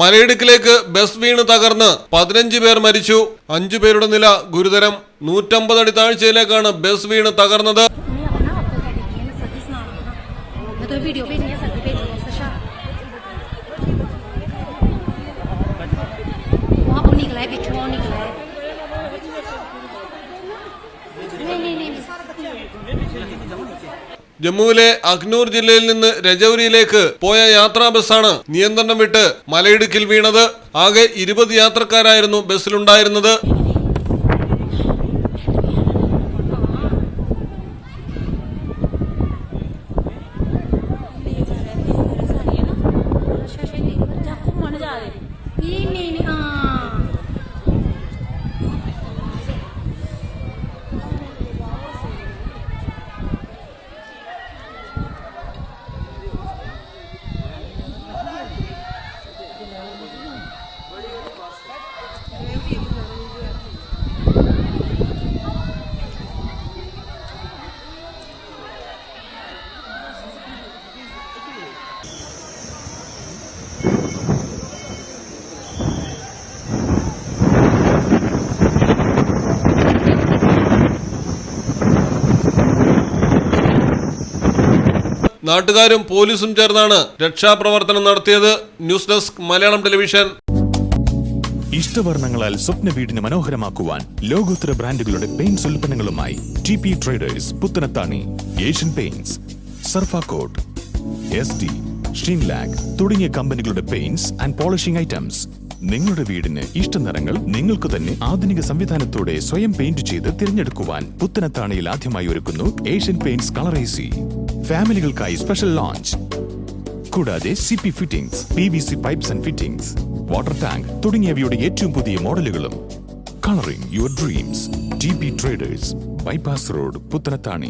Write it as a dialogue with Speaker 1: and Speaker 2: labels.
Speaker 1: മലയിടുക്കിലേക്ക് bus വീണ് തകർന്ന് പതിനഞ്ച് പേർ മരിച്ചു. അഞ്ചു പേരുടെ നില ഗുരുതരം. നൂറ്റമ്പത് അടി താഴ്ചയിലേക്കാണ് ബസ് വീണ് തകർന്നത്.
Speaker 2: मैं
Speaker 1: ജമ്മുവിലെ അഖ്നൂർ ജില്ലയിൽ നിന്ന് രജൌരിയിലേക്ക് പോയ യാത്രാ ബസ്സാണ് നിയന്ത്രണം വിട്ട് മലയിടുക്കിൽ വീണത്. ആകെ ഇരുപത് യാത്രക്കാരായിരുന്നു ബസ്സിലുണ്ടായിരുന്നത്. നാട്ടുകാരും പോലീസും ചേർന്നാണ് രക്ഷാപ്രവർത്തനം നടത്തിയത് ന്യൂസ് ഡെസ്ക് മലയാളം ടെലിവിഷൻ.
Speaker 3: ഇഷ്ടവർണങ്ങളാൽ സ്വപ്ന വീടിന് മനോഹരമാക്കുവാൻ ലോകോത്തര ബ്രാൻഡുകളുടെ paints ഉൽപ്പന്നങ്ങളുമായി T P traders Puthanathani Asian Paints Surfacoat S D Sheenlac തുടങ്ങിയ കമ്പനികളുടെ പെയിന്റ്സ് ആൻഡ് പോളിഷിംഗ് ഐറ്റംസ്. നിങ്ങളുടെ വീടിന് ഇഷ്ട നിറങ്ങൾ നിങ്ങൾക്ക് തന്നെ ആധുനിക സംവിധാനത്തോടെ സ്വയം പെയിന്റ് ചെയ്ത് തിരഞ്ഞെടുക്കുവാൻ പുത്തനത്താണിയിൽ ആദ്യമായി ഒരുക്കുന്നു ഏഷ്യൻ പെയിന്റ്സ് കളറേസി ഫാമിലികൾക്കായി സ്പെഷ്യൽ ലോഞ്ച്. കൂടാതെ C P fittings P V C pipes and fittings water tank തുടങ്ങിയവയുടെ ഏറ്റവും പുതിയ മോഡലുകളും. Colouring your dreams T P traders bypass road Puthanathani.